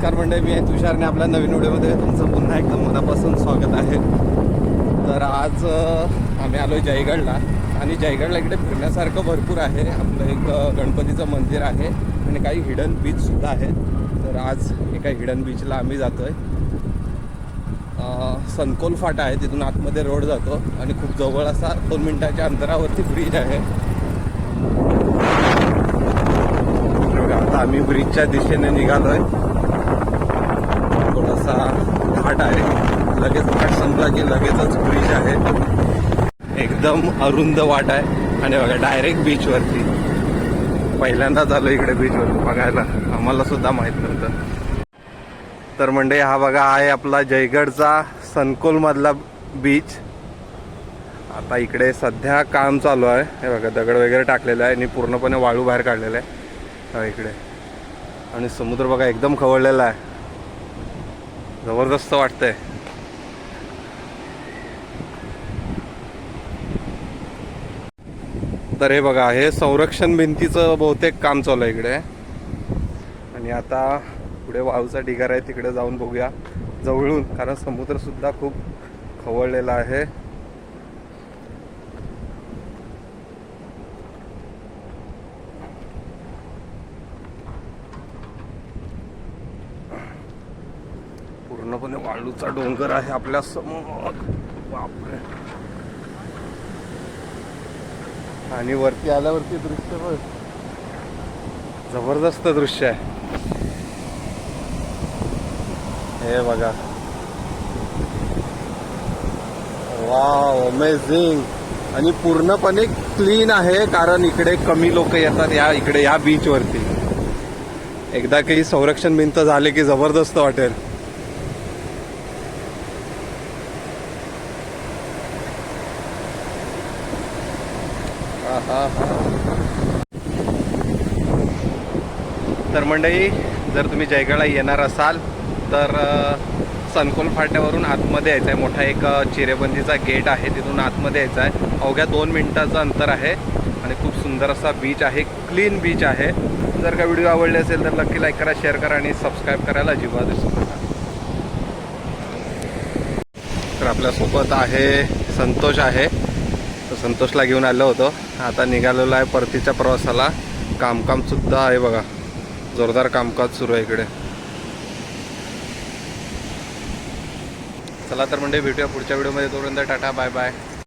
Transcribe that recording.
नमस्कार मंडळी मी आहे तुषारने आपल्या नवीन व्हिडिओमध्ये तुमचं पुन्हा एकदम मनापासून स्वागत आहे. तर आज आम्ही आलो आहे जयगडला आणि जयगडला इकडे फिरण्यासारखं भरपूर आहे. आपलं एक गणपतीचं मंदिर आहे आणि काही हिडन बीचसुद्धा आहे तर आज एका हिडन बीचला आम्ही जातो आहे सनकोल फाटा आहे तिथून आतमध्ये रोड जातो आणि खूप जवळ असा दोन मिनटाच्या अंतरावरती ब्रिज आहे. आता आम्ही ब्रिजच्या दिशेने निघालो आहे घाट आहे लगेच घाट संपला की लगेचच ब्रिज आहे एकदम अरुंद वाट आहे. आणि बघा डायरेक्ट बीचवरती पहिल्यांदाच आलो इकडे बीचवर बघायला. आम्हाला सुद्धा माहीत नव्हतं. तर म्हणजे हा बघा आहे आपला जयगडचा सनकोल मधला बीच आता इकडे सध्या काम चालू आहे. हे बघा दगड वगैरे टाकलेलं आहे. आणि पूर्णपणे वाळू बाहेर काढलेलं आहे. इकडे. आणि समुद्र बघा एकदम खवळलेला आहे. जबरदस्त वाटतंय. तर हे बघा हे संरक्षण भिंतीचं बहुतेक काम चालू आहे इकडे. आणि आता पुढे वाळूचा ढिगार आहे तिकडे जाऊन बघूया. जवळून कारण समुद्रसुद्धा खूप खवळलेला आहे. पूर्णपणे वाळूचा डोंगर आहे आपल्यासमोर. बापरे. आणि वरती आल्यावरती दृश्य पण जबरदस्त दृश्य आहे. हे बघा. वा अमेझिंग आणि पूर्णपणे क्लीन आहे कारण इकडे कमी लोक येतात या इकडे या बीच वरती. एकदा काही संरक्षण भिंत झाले की जबरदस्त वाटेल. तर मंडळी जर तुम्ही जयगडला येणार असाल तर सनकोल फाट्यावरून आतमध्ये यायचं आहे मोठा एक चिरेबंदीचा गेट आहे तिथून आतमध्ये यायचा आहे अवघ्या दोन मिनटाचं अंतर आहे आणि खूप सुंदर असा बीच आहे क्लीन बीच आहे. जर का व्हिडिओ आवडले असेल तर नक्की लाईक करा शेअर करा आणि सबस्क्राईब करायला अजिबात विसरू नका. तर आपल्यासोबत आहे संतोष आहे. संतोषला घेऊन आलो होतो. आता निघालेलो आहे परतीच्या प्रवासाला. कामकाम सुद्धा आहे बघा. जोरदार कामकाज सुरू आहे इकडे. चला तर म्हणजे भेटूया पुढच्या व्हिडिओमध्ये. तोपर्यंत टाटा बाय बाय.